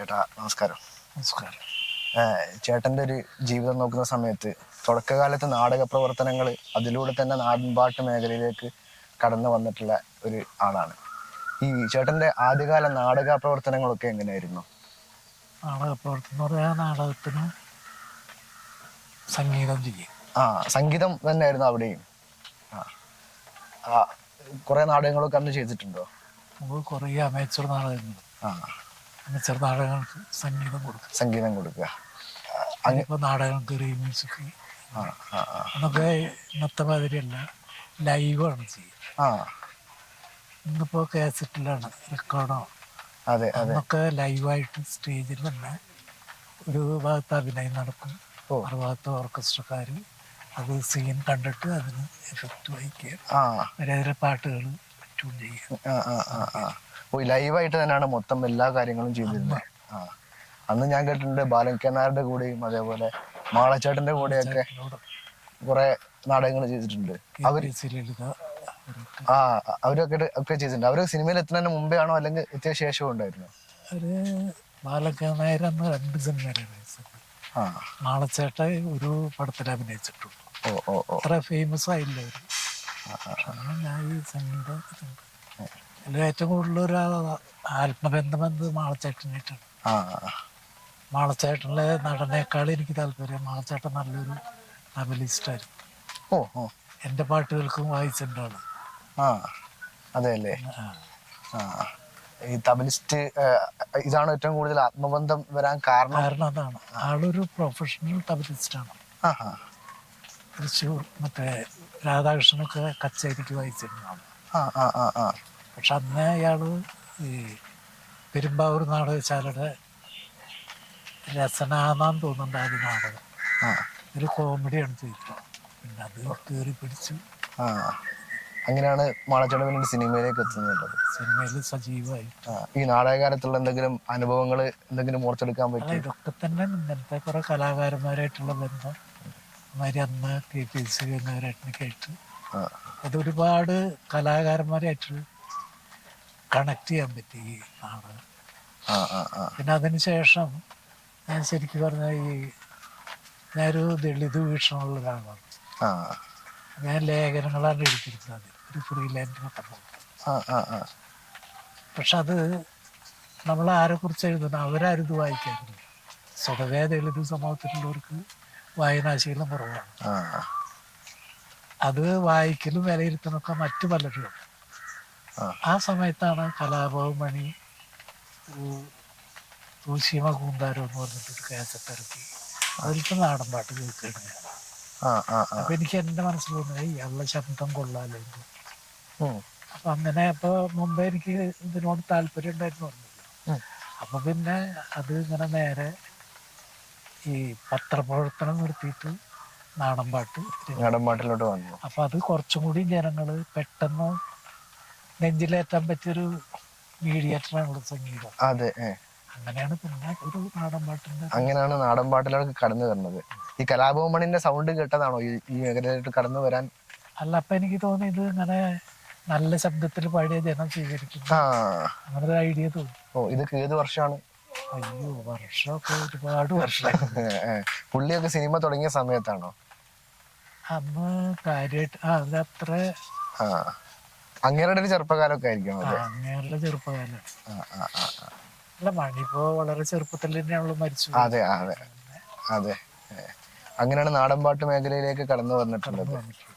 ചേട്ടാ നമസ്കാരം. നമസ്കാരം. ചേട്ടന്റെ ഒരു ജീവിതം നോക്കുന്ന സമയത്ത് തുടക്കകാലത്ത് നാടക പ്രവർത്തനങ്ങൾ അതിലൂടെ തന്നെ നാടൻപാട്ട് മേഖലയിലേക്ക് കടന്നു വന്നിട്ടുള്ള ഒരു ആളാണ്. ഈ ചേട്ടന്റെ ആദ്യകാല നാടക പ്രവർത്തനങ്ങളൊക്കെ എങ്ങനെയായിരുന്നു? നാടക പ്രവർത്തനം എന്ന് പറയാൻ നാടകത്തിന് സംഗീതം ചെയ്യും. ആ സംഗീതം തന്നെയായിരുന്നു അവിടെയും. ആ കുറേ നാടകങ്ങളൊക്കെ അന്ന് ചെയ്തിട്ടുണ്ടോ? കുറേ അമേച്ചർ നാടകങ്ങൾ. ആ. അമേച്ചർ നാടകങ്ങൾക്ക് സംഗീതം കൊടുക്കുക. സംഗീതം കൊടുക്കുക. നാടകങ്ങൾക്ക് ആ ആ ആ. അന്നൊക്കെ ഇന്നത്തെ മാതിരിയല്ല. ലൈവാണ് ചെയ്യുക. ആ. ഇന്നിപ്പോൾ കാസറ്റിലാണ് റെക്കോർഡോ അതെ അതെ. അന്നൊക്കെ ലൈവായിട്ട് സ്റ്റേജിൽ തന്നെ ഒരു ഭാഗത്ത് അഭിനയം നടക്കും ഒരു ഭാഗത്ത് ഓർക്കസ്ട്രക്കാർ അത് സീൻ കണ്ടിട്ട് അതിന് എഫക്റ്റ് വഹിക്കുക. വേറെ പാട്ടുകൾ ട്യൂൺ ചെയ്യുക. ആ. ലൈവായിട്ട് തന്നെയാണ് മൊത്തം എല്ലാ കാര്യങ്ങളും ചെയ്തിരുന്നത്. ആ. അന്ന് ഞാൻ കേട്ടിട്ടുണ്ട് ബാലൻ കെ നായരുടെ കൂടെയും അതേപോലെ മാളച്ചേട്ടന്റെ കൂടെയൊക്കെ കുറെ നാടകങ്ങൾ ചെയ്തിട്ടുണ്ട്. അവരൊക്കെ ആ അവരൊക്കെ ഒക്കെ ചെയ്തിട്ടുണ്ട്. അവർ സിനിമയിൽ എത്തുന്നതിന് മുമ്പേ ആണോ അല്ലെങ്കിൽ എത്തിയ ശേഷവും ഉണ്ടായിരുന്നു? അന്ന് രണ്ട് സിനിമയിലാണ് ആ. നാളച്ചേട്ട ഒരു പടത്തിൽ അഭിനയിച്ചിട്ടുള്ളൂ ഓ ഓ അത്ര ഫേമസ് ആയില്ല ഞാൻ ഈ സംഗീതം അതിൽ ഏറ്റവും കൂടുതൽ ഒരു ആത്മബന്ധം എന്നത് മാളച്ചേട്ടനായിട്ടാണ് മാളച്ചേട്ടനിലെ നടനേക്കാൾ എനിക്ക് താല്പര്യം മാളച്ചേട്ടൻ നല്ലൊരു നവലിസ്റ്റായിരുന്നു. ഓ ഓ. എന്റെ പാട്ടുകൾക്കും വായിച്ചിട്ടുണ്ട് ആ അതെ അല്ലേ ഈ തബലിസ്റ്റ് ഇതാണ് ഏറ്റവും കൂടുതൽ ആത്മബന്ധം വരാൻ കാരണം? കാരണം അതാണ്. ആളൊരു പ്രൊഫഷണൽ തബലിസ്റ്റാണ്. തൃശ്ശൂർ മറ്റേ രാധാകൃഷ്ണനൊക്കെ കച്ചേരിക്ക് വായിച്ചിരുന്നതാണ്. ആ ആ ആ ആ. പക്ഷെ അന്ന് അയാൾ ഈ പെരുമ്പാവൂർ നാടകശാലയുടെ രസനാന്നാന്ന് തോന്നുന്നുണ്ട് ആദ്യ നാടകം. ഒരു കോമഡിയാണ് ചെയ്തിട്ടുള്ളത് പിന്നെ അത് കയറി പിടിച്ചു അങ്ങനെയാണ് പിന്നീട് സിനിമയിലേക്ക് എത്തുന്നത്. സിനിമയിൽ സജീവമായി. ഈ നാടകകാലത്തുള്ള എന്തെങ്കിലും അനുഭവങ്ങൾ എന്തെങ്കിലും ഓർത്തെടുക്കാൻ പറ്റും ഇതൊക്കെ തന്നെ ഇങ്ങനത്തെ കുറെ കലാകാരന്മാരായിട്ടുള്ള ബന്ധം. മാതിരി അന്ന് കെ പി സി ഗംഗാരായിട്ടൊക്കെ ആയിട്ട് ആ, അതൊരുപാട് കലാകാരന്മാരായിട്ട് കണക്ട് ചെയ്യാൻ പറ്റി ഈ നാടകം ആ, ആ, ആ. പിന്നെ അതിനുശേഷം ഞാൻ ശരിക്കും പറഞ്ഞ ഈ ഞാനൊരു ദളിത് വീക്ഷണമുള്ള ഒരാളാണ് ഞാൻ ലേഖനങ്ങളാണ് എഴുതിയിരുന്നത് ഒരു ഫ്രീ ലാൻഡിനൊക്കെ ആ, ആ, ആ. പക്ഷെ അത് നമ്മൾ ആരെക്കുറിച്ച് കുറിച്ച് അവരാരും ഇത് വായിക്കാറില്ല. സ്വതവേ ദളിത് സമൂഹത്തിലുള്ളവർക്ക് വായനാശീലം കുറവാണ്. അത് വായിക്കലും വിലയിരുത്തലൊക്കെ മറ്റു പലരും ആ. സമയത്താണ് കലാഭവൻ മണി തൂശീമ കൂന്താരം എന്ന് പറഞ്ഞിട്ടൊരു കാസറ്റ് ഇറക്കി. അതിലത്തെ നാടൻ പാട്ട് കേൾക്കുകയാണ് ഞാൻ. അപ്പൊ എനിക്ക് എന്റെ മനസ്സിൽ തോന്നുന്നത് ഇയാളുടെ ശബ്ദം കൊള്ളാലോ അപ്പൊ അങ്ങനെ അപ്പൊ മുമ്പേ എനിക്ക് ഇതിനോട് താല്പര്യം ഉണ്ടായിരുന്നു പറഞ്ഞല്ലോ? അപ്പൊ പിന്നെ അത് ഇങ്ങനെ നേരെ ഈ പത്രപ്രവർത്തനം നിർത്തിയിട്ട് നാടൻ പാട്ട് നാടൻ പാട്ടിലോട്ട് വന്നു. അപ്പൊ അത് കുറച്ചും കൂടി ജനങ്ങൾ പെട്ടെന്ന് നെഞ്ചിലേറ്റാൻ പറ്റിയൊരു മീഡിയേറ്ററാണ് സംഗീതം. അതെ അങ്ങനെയാണ് പിന്നെ ഒരു നാടൻ പാട്ടിന്റെ അങ്ങനെയാണ് നാടൻ പാട്ടിലേക്ക് കടന്നു വരുന്നത്. ഈ കലാഭവമണിന്റെ സൗണ്ട് കേട്ടതാണോ? ഈ മേഖലയിലോട്ട് കടന്നു വരാൻ? അല്ല അപ്പൊ എനിക്ക് തോന്നി ഇത് ഇങ്ങനെ നല്ല ശബ്ദത്തിൽ പാടിയ ജനം സ്വീകരിക്കുന്നു. ആ. അങ്ങനെ ഒരു ഐഡിയ തോന്നി. ഓ ഇതൊക്കെ ഏത് വർഷമാണ്? അയ്യോ വർഷമൊക്കെ ഒരുപാട് വർഷമായി. പുള്ളിയൊക്കെ സിനിമ തുടങ്ങിയ സമയത്താണോ? അന്ന് കാര്യമായിട്ട് ആ അത് ആ. അങ്ങേരുടെ ഒരു ചെറുപ്പകാലമൊക്കെ ആയിരിക്കും അതെ അങ്ങനെയുള്ള ചെറുപ്പകാലം ആ, ആ, ആ, ആ. അല്ല മണിപ്പോ വളരെ ചെറുപ്പത്തിൽ തന്നെയാണല്ലോ മരിച്ചു അതെ അതെ അതെ ഏ. അങ്ങനെയാണ് നാടൻപാട്ട് മേഖലയിലേക്ക് കടന്നു വന്നിട്ടുള്ളത് വന്നിട്ടുള്ളത്.